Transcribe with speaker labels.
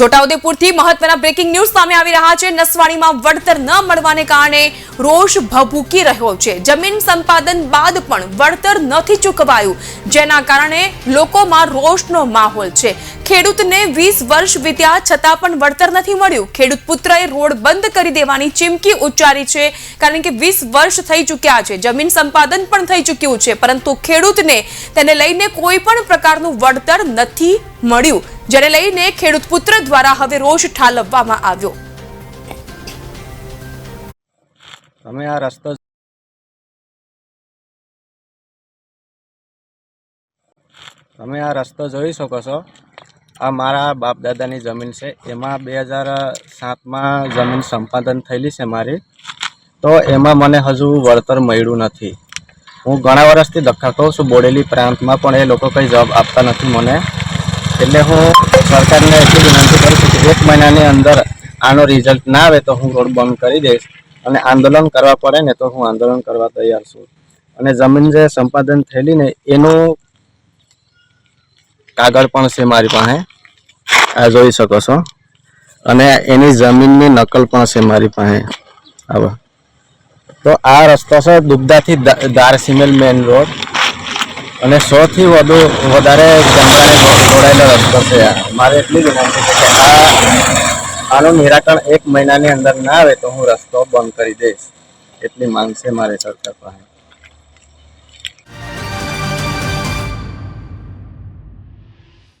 Speaker 1: છોટાઉદેપુરથી મહત્વના breaking news સામે આવી રહ્યા છે. નસવાડીમાં વળતર ન મળવાને કારણે રોષ ભભૂકી રહ્યો છે. જમીન સંપાદન બાદ પણ વળતર નથી ચૂકવાયું, જેના કારણે લોકોમાં રોષનો માહોલ છે. ખેડૂતને વીસ વર્ષ વીત્યા છતાં પણ વળતર નથી મળ્યું. ખેડૂત પુત્રએ રોડ બંધ કરી દેવાની ચીમકી ઉચ્ચારી છે, કારણ કે વીસ વર્ષ થઈ ચૂક્યા છે. જમીન સંપાદન પણ થઈ ચૂક્યું છે, પરંતુ ખેડૂતને તેને લઈને કોઈ પણ પ્રકારનું વળતર નથી મળ્યું. જેને લઈને ખેડૂત પુત્ર દ્વારા હવે રોષ ઠાલવવામાં આવ્યો.
Speaker 2: તમે આ રસ્તો તમે આ રસ્તો જોઈ શકો છો. આ મારા બાપ દાદાની જમીન છે. એમાં બે હજાર સાતમાં જમીન સંપાદન થયેલી છે મારી. તો એમાં મને હજુ વળતર મળ્યું નથી. હું ઘણા વર્ષથી ધક્કા કહું છું. બોડેલી પ્રાંતમાં પણ એ લોકો કંઈ જવાબ આપતા નથી મને. એટલે હું સરકારને એટલી વિનંતી કરું છું કે એક મહિનાની અંદર આનો રિઝલ્ટ ના આવે તો હું રોડ બંધ કરી દઈશ અને આંદોલન કરવા પડે ને તો હું આંદોલન કરવા તૈયાર છું. અને જમીન જે સંપાદન થયેલી ને એનું કાગળ પણ છે મારી પાસે. આ જોઈ શકો છો. અને એની જમીનની નકલ પણ છે મારી પાસે. આવા. તો આ રસ્તો છે દુબદાથી દાર દારસિમેલ મેન રોડ અને સોથી વધુ, વધારે જંગલાને જોડાયેલો રસ્તો છે મારે એટલી વિનંતી છે કે આ, આનું નિરાકરણ એક મહિનાની અંદર ના આવે તો હું રસ્તો બંધ કરી દઈશ. એટલી માંગ છે મારે સરકાર પાસે.